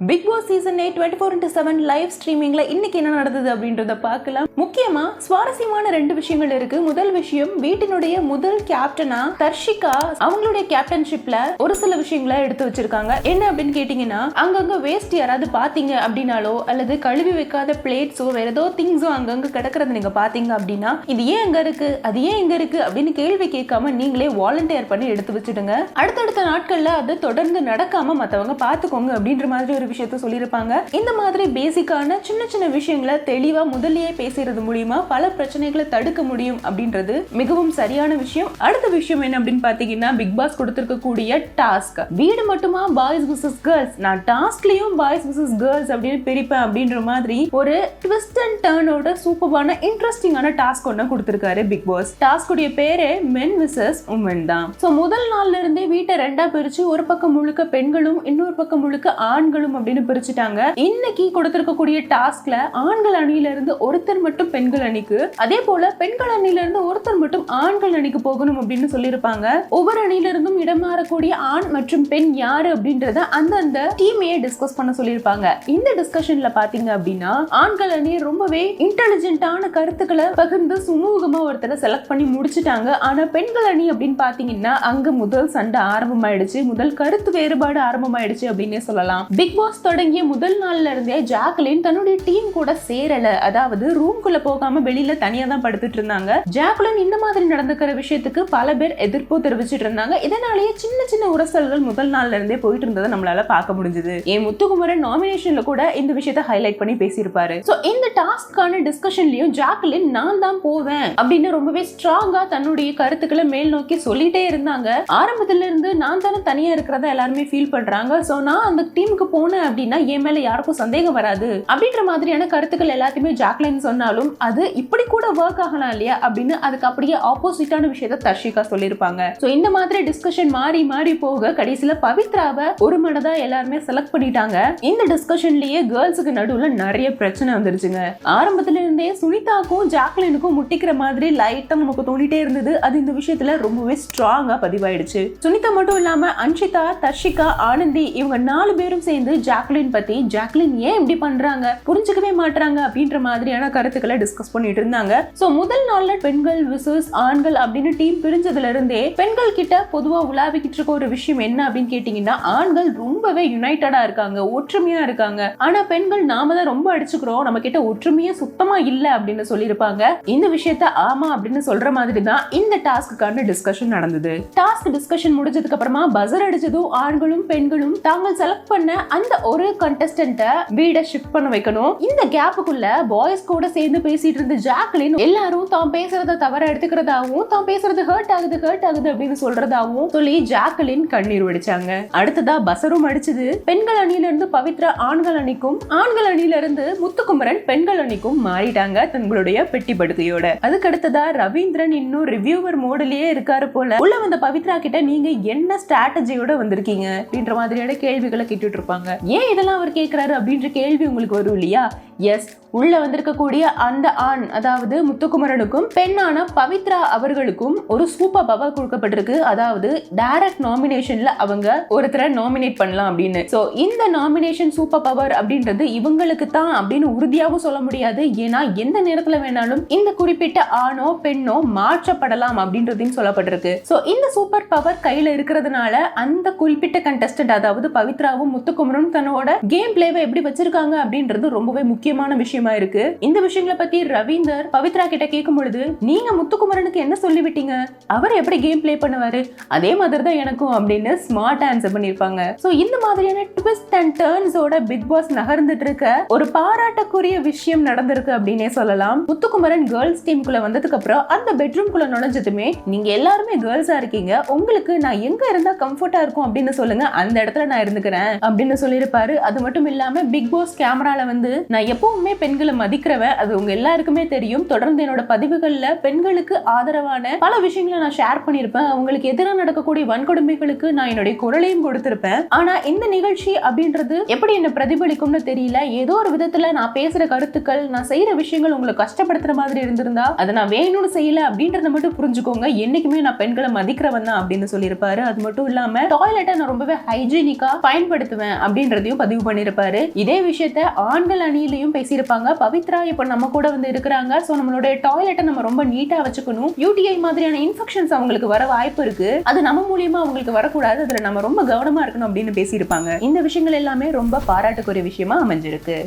Bigg Boss season eight twenty four into seven live ஸ்ட்ரீமிங்ல இன்னைக்கு என்ன நடந்தது அப்படின்றத பார்க்கலாம். முக்கியமா சுவாரஸ்யமான ரெண்டு விஷயங்கள் இருக்கு. முதல் விஷயம் வீட்டினுடைய முதல் கேப்டனா தர்ஷிகா அவங்களுடைய கேப்டன்ஷிப்ல ஒரு சில விஷயங்களை எடுத்து வச்சிருக்காங்க. என்ன அப்படின்னு கேட்டீங்கன்னா அங்கங்க வேஸ்ட் யாராவது பாத்தீங்க அப்படின்னாலோ அல்லது கழுவி வைக்காத பிளேட்ஸோ வேற ஏதோ திங்ஸோ அங்கங்க கிடக்கிறத நீங்க பாத்தீங்க அப்படின்னா இது ஏன் அங்க இருக்கு? அது ஏன் இங்க இருக்கு? அப்படின்னு கேள்வி கேட்காம நீங்களே வாலண்டியர் பண்ணி எடுத்து வச்சிடுங்க. அடுத்தடுத்த நாட்கள்ல அது தொடர்ந்து நடக்காம மத்தவங்க பாத்துக்கோங்க அப்படின்ற மாதிரி ஒரு விஷயத்த சொல்லியிருப்பாங்க. இந்த மாதிரி பேசிக்கான சின்ன சின்ன விஷயங்களை தெளிவா முதல்லயே பேசுறது மூலியமா பல பிரச்சனைகளை தடுக்க முடியும் அப்படின்றது மிகவும் சரியான விஷயம். அடுத்த விஷயம் என்ன அப்படின்னு பாத்தீங்கன்னா பிக் பாஸ் கொடுத்துருக்கக்கூடிய டாஸ்க் வீடு மட்டுமா? பாய்ஸ் விசஸ் கேர்ள்ஸ் நான் டாஸ்க்லயும் பாய்ஸ் விசஸ் கேர்ள்ஸ் அப்படின்னு பிரிப்பேன் அப்படின்ற மாதிரி ஒரு ட்விஸ்ட் அண்ட் டேர்னோட சூப்பரான இன்ட்ரெஸ்டிங்கான டாஸ்க் ஒன்று கொடுத்துருக்காரு பிக் பாஸ் டாஸ்க் உடைய பேரே மென் விசஸ் உமன் தான். ஸோ முதல் நாள்ல இருந்தே வீட்டை ரெண்டா பிரிச்சு ஒரு பக்கம் முழுக்க பெண்களும் இன்னொரு பக்கம் முழுக்க ஆண்களும் அப்படின்னு பிரிச்சுட்டாங்க. இன்னைக்கு கொடுத்திருக்கக்கூடிய டாஸ்க்ல ஆண்கள் அணியில இருந்து ஒருத்தர் மட்டும் பெண்கள் அணிக்கு அதே போல பெண்கள் அணியில இருந்து ஒருத்தர் மட்டும் ஆண்கள் அணிக்கு போகணும் அப்படின்னு சொல்லியிருப்பாங்க. ஒவ்வொரு அணியில இருந்தும் இடம் ஆண் மற்றும் பெண் யாரு அப்படின்றத அந்தந்த டீமையே டிஸ்கஸ் பண்ண சொல்லியிருப்பாங்க. இந்த டிஸ்கஷன்ல பாத்தீங்க அப்படின்னா ஆண்கள் அணி ரொம்பவே இன்டெலிஜென்ட்டான கருத்துக்களை பகிர்ந்து சுமூகமா ஒருத்தரை செலக்ட் பண்ணி முடிச்சுட்டாங்க. ஆனா பெண்கள் அணி அப்படின்னு பாத்தீங்கன்னா அங்க முதல் சண்டை ஆரம்பமாயிடுச்சு. முதல் கருத்து வேறுபாடு ஆரம்பமாயிடுச்சு அப்படின்னே சொல்லலாம். பிக் பாஸ் தொடங்கிய முதல் நாள்ல இருந்தே ஜாக்லின் தன்னுடைய டீம் கூட சேரல. அதாவது ரூம்குள்ள போகாம வெளியில தனியா தான் படுத்துட்டு இருந்தாங்க. ஜாக்லின் இந்த மாதிரி நடந்துக்கிற விஷயத்துக்கு பல பேர் எதிர்ப்பு தெரிவிச்சிட்டு இருந்தாங்க. இதனாலேயே சின்ன சின்ன உரசல்கள் முதல் நாள்ல இருந்தே போயிட்டு இருந்ததை நம்மளால பார்க்க முடிஞ்சது. என் முத்துக்குமரன் நாமினேஷன்ல கூட இந்த விஷயத்த ஹைலைட் பண்ணி பேசியிருப்பாரு. சோ இந்த டாஸ்க்கான டிஸ்கஷன்லயும் ஜாக்லின் நான் தான் போவேன் அப்படின்னு ரொம்பவே ஸ்ட்ராங்கா தன்னுடைய கருத்துக்களை மேல் நோக்கி சொல்லிட்டே இருந்தாங்க. ஆரம்பத்துல இருந்து நான் தானே தனியா இருக்கிறதா எல்லாருமே ஃபீல் பண்றாங்க. சோ நான் அந்த டீமுக்கு போன போனேன் அப்படின்னா என் மேல யாருக்கும் சந்தேகம் வராது. அப்படின்ற மாதிரியான கருத்துக்கள் எல்லாத்தையுமே ஜாக்லின் சொன்னாலும் அது இப்படி கூட ஒர்க் ஆகலாம் இல்லையா அப்படின்னு அதுக்கு அப்படியே ஆப்போசிட்டான விஷயத்த தர்ஷிகா சொல்லியிருப்பாங்க. ஸோ இந்த மாதிரி டிஸ்கஷன் மாறி மாறி போக கடைசியில பவித்ராவை ஒரு மனதா எல்லாருமே செலக்ட் பண்ணிட்டாங்க. இந்த டிஸ்கஷன்லயே கேர்ள்ஸுக்கு நடுவுல நிறைய பிரச்சனை வந்துருச்சுங்க. ஆரம்பத்துல இருந்தே சுனிதாக்கும் ஜாக்லினுக்கும் முட்டிக்கிற மாதிரி லைட்டா நமக்கு தோணிட்டே இருந்தது. அது இந்த விஷயத்துல ரொம்பவே ஸ்ட்ராங்கா பதிவாயிடுச்சு. சுனிதா மட்டும் இல்லாம அன்ஷிதா தர்ஷிகா ஆனந்தி இவங்க நாலு பேரும் சேர்ந்து ஜாக்லின் பத்தி ஜாக்லின் ஏன் இப்படி பண்றாங்க? புரிஞ்சுக்கவே மாட்றாங்க அப்படின்ற மாதிரியான கருத்துக்களை டிஸ்கஸ் பண்ணிட்டு இருந்தாங்க. சோ முதல் நாள்ல பெண்கள் விசஸ் ஆண்கள் அப்படின்னு டீம் பிரிஞ்சதுல இருந்தே பெண்கள் கிட்ட பொதுவா உலாவிக்கிட்டு இருக்க ஒரு விஷயம் என்ன அப்படின்னு கேட்டீங்கன்னா ஆண்கள் ரொம்பவே யுனைட்டடா இருக்காங்க ஒற்றுமையா இருக்காங்க. ஆனா பெண்கள் நாம தான் ரொம்ப அடிச்சுக்கிறோம் நம்ம கிட்ட ஒற்றுமையே சுத்தமா இல்ல அப்படின்னு சொல்லியிருப்பாங்க. இந்த விஷயத்த ஆமா அப்படின்னு சொல்ற மாதிரி தான் இந்த டாஸ்க்குக்கான டிஸ்கஷன் நடந்தது. டாஸ்க் டிஸ்கஷன் முடிஞ்சதுக்கு அப்புறமா பசர் அடிச்சதும் ஆண்களும் பெண்களும் தாங்கள் செலக்ட் பண்ண அந்த ஒரு கண்டஸ்டன்ட்டை வீடை ஷிஃப்ட் பண்ண வைக்கணும். இந்த கேப்புக்குள்ள பாய்ஸ் கூட சேர்ந்து பேசிட்டு இருந்த ஜாக்லின் எல்லாரும் தான் பேசுறத தவற எடுத்துக்கிறதாவும் தான் பேசுறது ஹர்ட் ஆகுது ஹர்ட் ஆகுது அப்படின்னு சொல்றதாவும் சொல்லி ஜாக்லின் கண்ணீர் வடிச்சாங்க. அடுத்ததா பசரும் அடிச்சது. பெண்கள் அணியில இருந்து பவித்ரா ஆண்கள் அணிக்கும் ஆண்கள் அணியில இருந்து முத்துக்குமரன் பெண்கள் அணிக்கும் மாறிட்டாங்க தங்களுடைய பெட்டி படுக்கையோட அதுக்கு அடுத்ததா ரவீந்திரன் இன்னும் ரிவ்யூவர் மோடிலேயே இருக்காரு போல. உள்ள வந்த பவித்ரா கிட்ட நீங்க என்ன ஸ்ட்ராட்டஜியோட வந்திருக்கீங்க? அப்படின்ற மாதிரியான கேள்விகளை கேட்டுட்டு இருப்பாங்க. ஏன் இதெல்லாம் அவர் கேட்குறாரு அப்படின்ற கேள்வி உங்களுக்கு வரும் இல்லையா? எஸ் உள்ள வந்திருக்கக்கூடிய அந்த ஆண் அதாவது முத்துக்குமரனுக்கும் பெண்ணான பவித்ரா அவர்களுக்கும் ஒரு சூப்பர் பவர் கொடுக்கப்பட்டிருக்கு. அதாவது டைரக்ட் நாமினேஷன்ல அவங்க ஒருத்தரை நாமினேட் பண்ணலாம் அப்படின்னு. ஸோ இந்த நாமினேஷன் சூப்பர் பவர் அப்படின்றது இவங்களுக்கு தான் அப்படின்னு உறுதியாகவும் சொல்ல முடியாது. ஏன்னா எந்த நேரத்துல வேணாலும் இந்த குறிப்பிட்ட ஆணோ பெண்ணோ மாற்றப்படலாம் அப்படின்றதையும் சொல்லப்பட்டிருக்கு. சோ இந்த சூப்பர் பவர் கையில இருக்கிறதுனால அந்த குறிப்பிட்ட கண்டஸ்டன்ட் அதாவது பவித்ராவும் முத்துக்குமரனும் தன்னோட கேம் பிளேவை எப்படி வச்சிருக்காங்க அப்படின்றது ரொம்பவே முக்கியமான விஷயமா இருக்கு. இந்த விஷயங்களை பத்தி ரவீந்தர் பவித்ரா கிட்ட கேட்கும் பொழுது நீங்க முத்துக்குமரனுக்கு என்ன சொல்லிவிட்டீங்க? அவர் எப்படி கேம் பிளே பண்ணுவாரு? அதே மாதிரி தான் எனக்கும் அப்படின்னு ஸ்மார்ட் ஆன்சர் பண்ணிருப்பாங்க சோ இந்த மாதிரியான ட்விஸ்ட் அண்ட் டேர்ன்ஸோட பிக் பாஸ் நகர்ந்துட்டு இருக்க ஒரு பாராட்டக்குரிய விஷயம் நடந்திருக்கு அப்படின்னே சொல்லலாம். முத்துக்குமரன் கேர்ள்ஸ் டீமுக்குள்ள வந்ததுக்கு அப்புறம் அந்த பெட்ரூம்குள்ள நுழைஞ்சதுமே நீங்க எல்லாருமே கேர்ள்ஸா இருக்கீங்க. உங்களுக்கு நான் எங்க இருந்தா கம்ஃபர்ட்டா இருக்கும்? அப்படின்னு சொல்லுங்க அந்த இடத்துல நான் இருந்துக்கிறேன். அப்படின்னு சொல்லியிருப்பாரு. அது மட்டும் இல்லாம பிக் பாஸ் கேமரால வந்து நான் எப்பவுமே பெண்களை மதிக்கிறவன் அது உங்க எல்லாருக்குமே தெரியும். தொடர்ந்து என்னோட பதிவுகள்ல பெண்களுக்கு ஆதரவான பல விஷயங்களை நான் ஷேர் பண்ணியிருப்பேன். அவங்களுக்கு எதிராக நடக்கக்கூடிய வன்கொடுமைகளுக்கு நான் என்னுடைய குரலையும் கொடுத்திருப்பேன். ஆனா இந்த நிகழ்ச்சி அப்படின்றது எப்படி என்ன பிரதிபலிக்கும்னு தெரியல. ஏதோ ஒரு விதத்துல நான் பேசுற கருத்துக்கள் நான் செய்யற விஷயங்கள் உங்களை கஷ்டப்படுத்துற மாதிரி இருந்திருந்தா அதை நான் வேணும்னு செய்யல அப்படின்றத மட்டும் புரிஞ்சுக்கோங்க. என்னைக்குமே நான் பெண்களை மதிக்கிறவன் தான் அப்படின்னு சொல்லியிருப்பாரு. அது மட்டும் இல்லாம டாய்லெட்டை நான் ரொம்பவே ஹைஜீனிக்கா பயன்படுத்துவேன் அப்படின்றதையும் பதிவு பண்ணியிருப்பாரு. இதே விஷயத்த ஆண்கள் அணியிலையும் பேசியிருப்பாங்க. பவித்ரா இப்ப நம்ம கூட வந்து இருக்கிறாங்க. ஸோ நம்மளுடைய டாய்லெட்டை நம்ம ரொம்ப நீட்டா வச்சுக்கணும். யூடிஐ மாதிரியான இன்ஃபெக்ஷன்ஸ் அவங்களுக்கு வர வாய்ப்பு இருக்கு. அது நம்ம மூலியமா அவங்களுக்கு வரக்கூடாது. அதுல நம்ம ரொம்ப கவனமா இருக்கணும் அப்படின்னு பேசியிருப்பாங்க. இந்த விஷயங்கள் எல்லாமே ரொம்ப பாராட்டுக்குரிய விஷயமா அமைஞ்சிருக்கு.